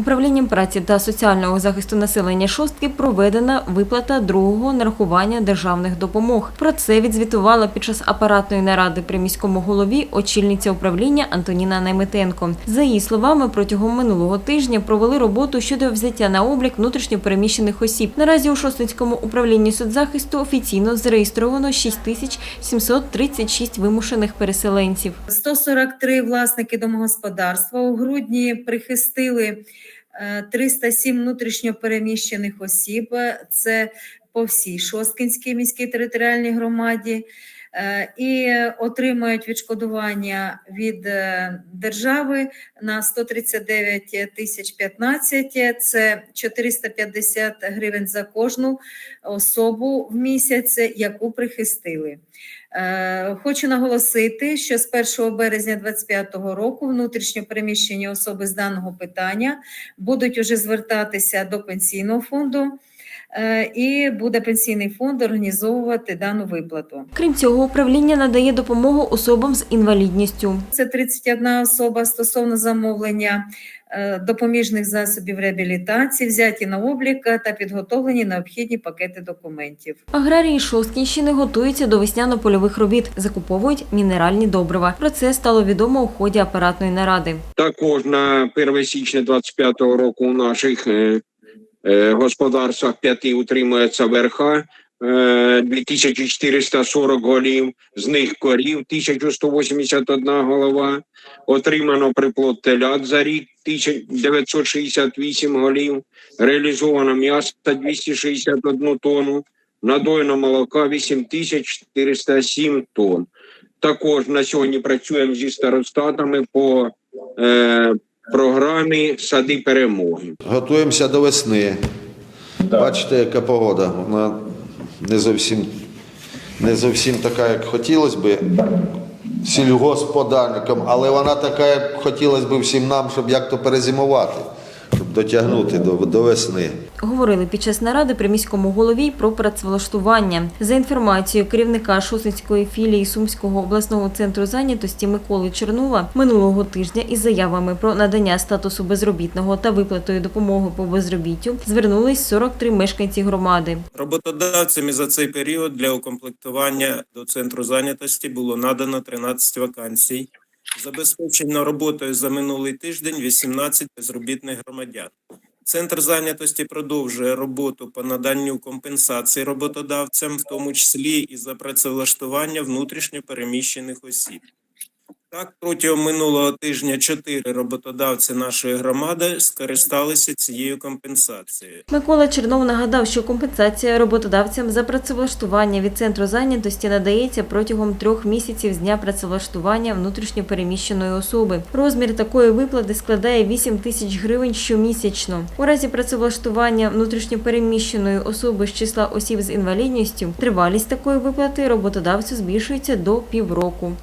Управлінням праці та соціального захисту населення шостки проведена виплата другого нарахування державних допомог. Про це відзвітувала під час апаратної наради при міському голові очільниця управління Антоніна Найметенко. За її словами, протягом минулого тижня провели роботу щодо взяття на облік внутрішньопереміщених осіб. Наразі у Шостинському управлінні соцзахисту офіційно зареєстровано 6736 вимушених переселенців. 143 власники домогосподарства. У грудні прихистили 307 внутрішньопереміщених осіб. Це по всій Шосткинській міській територіальній громаді. Е, І отримають відшкодування від е, держави на 139 тисяч 15. Це 450 гривень за кожну особу в місяць, яку прихистили. Е, Хочу наголосити, що з 1 березня 2025 року внутрішньо переміщені особи з даного питання будуть уже звертатися до пенсійного фонду, і буде пенсійний фонд організовувати дану виплату. Крім цього, управління надає допомогу особам з інвалідністю. Це 31 особа стосовно замовлення е, допоміжних засобів реабілітації, взяті на облік та підготовлені необхідні пакети документів. Аграрії Шосткінщини готуються до весняно-польових робіт, закуповують мінеральні добрива. Про це стало відомо у ході апаратної наради. Також на 1 січня 25 року у наших е, е, господарствах п'яти утримується верха. е, 2440 голів, з них корів 1181 голова, отримано приплод телят за рік 1968 голів, реалізовано м'ясо 261 тонну, надоєно молока 8407 тонн. Також на сьогодні працюємо зі старостатами по е, програмі Сади перемоги. Готуємося до весни. Бачите, яка погода. Вона не зовсім, не зовсім така, як хотілося би сільгосподарникам, але вона така, як хотілося б всім нам, щоб як то перезимувати, щоб дотягнути до, до весни. Говорили під час наради при міському голові й про працевлаштування. За інформацією керівника Шосницької філії Сумського обласного центру зайнятості Миколи Чернова, минулого тижня із заявами про надання статусу безробітного та виплатою допомоги по безробіттю звернулись 43 мешканці громади. Роботодавцями за цей період для укомплектування до центру зайнятості було надано 13 вакансій. Забезпечено роботою за минулий тиждень 18 безробітних громадян. Центр зайнятості продовжує роботу по наданню компенсації роботодавцям, в тому числі і за працевлаштування внутрішньо переміщених осіб. Так, протягом минулого тижня чотири роботодавці нашої громади скористалися цією компенсацією. Микола Чернов нагадав, що компенсація роботодавцям за працевлаштування від центру зайнятості надається протягом трьох місяців з дня працевлаштування внутрішньопереміщеної особи. Розмір такої виплати складає 8 тисяч гривень щомісячно. У разі працевлаштування внутрішньопереміщеної особи з числа осіб з інвалідністю тривалість такої виплати роботодавцю збільшується до півроку.